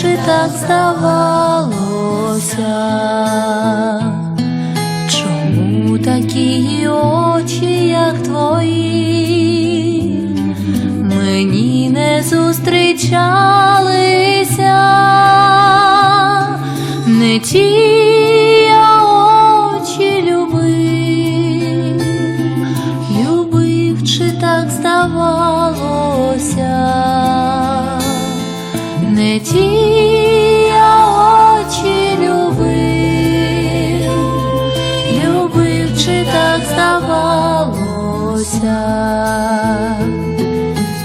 чи так здавалося. Чому такі очі, як твої, мені не зустрічалися, не ті я очі любив, любив, чи так здавалося, не ті здавалося.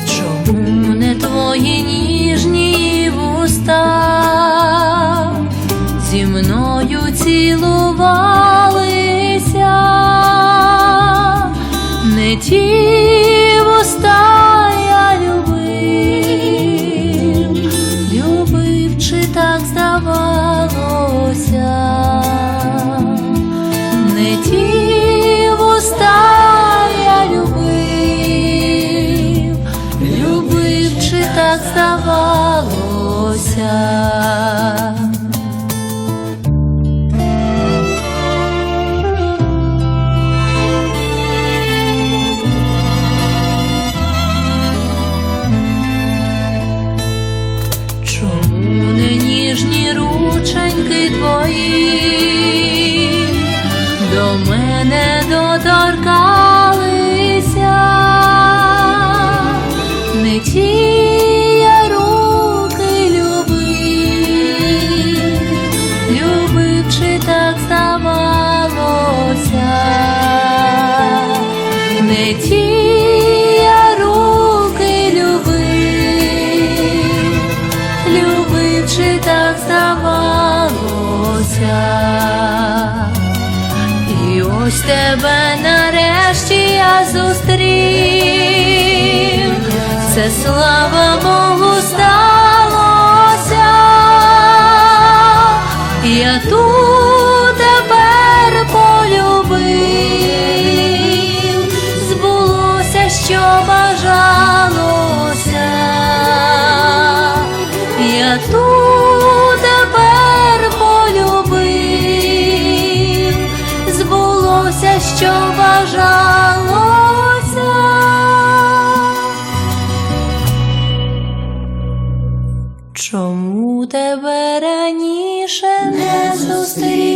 Чому не твої ніжні вуста зі мною цілувалися, не ті здавалося. Чому ніжні рученьки твої до мене доторкалися, чи так здавалося, не ті я руки любив, любив, чи так здавалося. І ось тебе нарешті я зустрів, це слава Богу сталося. Я тут збулося, що бажалося. Чому тебе раніше не зустрів?